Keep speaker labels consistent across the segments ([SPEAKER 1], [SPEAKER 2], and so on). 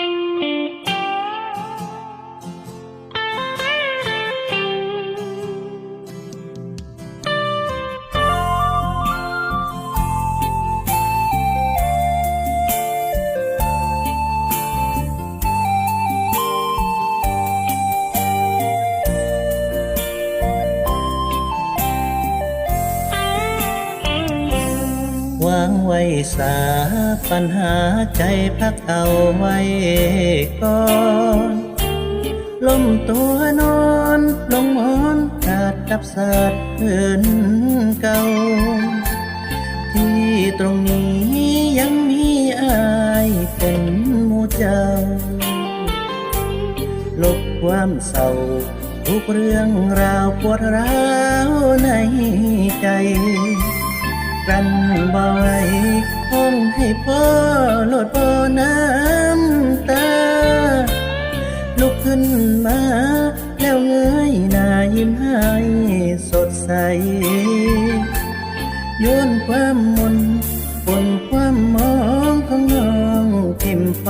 [SPEAKER 1] Thank you. วางไว้สาปัญหาใจพักเอาไว้ก่อนล้มตัวนอนลงหมอนขาดกับสาดเพื่อนเก่า ที่ตรงนี้ยังมีอายเป็นมูเจ้า ลบความเศร้าทุกเรื่องราวปวดร้าวในใจ กันบ่ไหวคงให้พ่อโลดพ่อน้ำตา ลุกขึ้นมา แล้วเงยหน้ายิ้มให้สดใสโยนความมนปนความมองของน้องทิมไป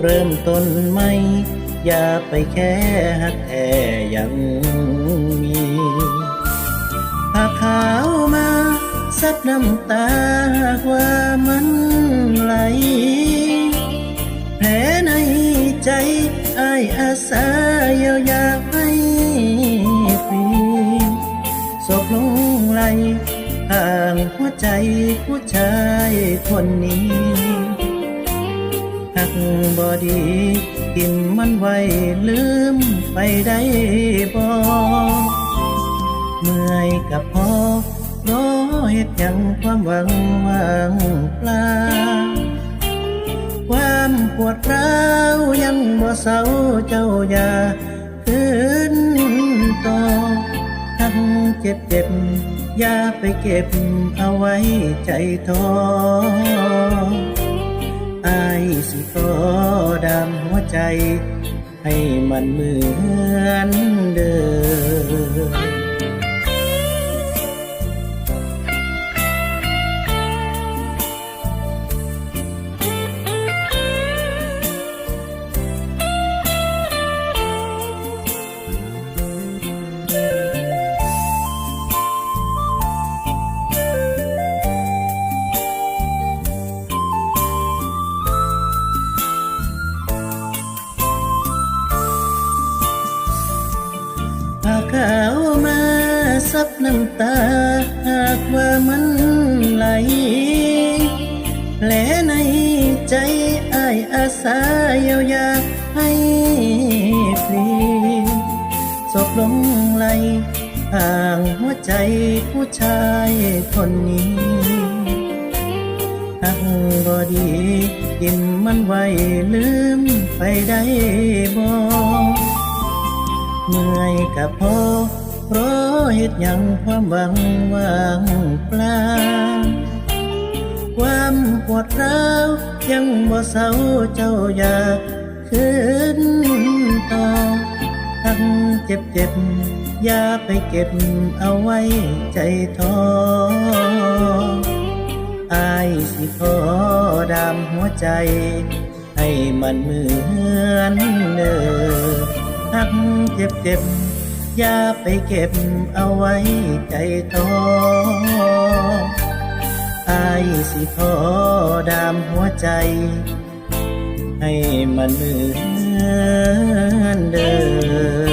[SPEAKER 1] เริ่มต้นใหม่อย่าไปแค่หักแท้ยังมีผ้าขาวมา ซับน้ำตาหากว่ามันไหล แผลในใจอายอาสาเยียวยาให้ฟรีศพลงไหลห่างหัวใจผู้ชายคนนี้หักบอดีกินมันไว้ลืมไปได้บ่เมื่อยกับพอ อเหยังความหวังว่างเปล่าความปวดร้าวยังบ่เศร้าเจ้าอย่าคืนต่อทั้งเจ็บเจ็บอย่าไปเก็บเอาไว้ใจท้ออายสิขอดำหัวใจ ให้มันเหมือนเดิม ซับน้ำตา หากว่ามันไหล แผลในใจอายอาสาเยียวยาให้ฟรีศพลงไหลห่างหัวใจผู้ชายคนนี้หักบอดีกินมันไว้ลืมไปได้บ่เมื่อยกับพ่อ เพราะเหตุยังความหวังว่างเปล่าความปวดร้าวยังบ่เศร้าเจ้าอย่าคืนต่อทั้งเจ็บเจ็บอย่าไปเก็บเอาไว้ใจท้ออายสิขอดามหัวใจ ให้มันเหมือนเดิมหักเจ็บเจ็บ อย่าไปเก็บเอาไว้ใจท้ออายสิขอดามหัวใจ ให้มันเหมือนเดิม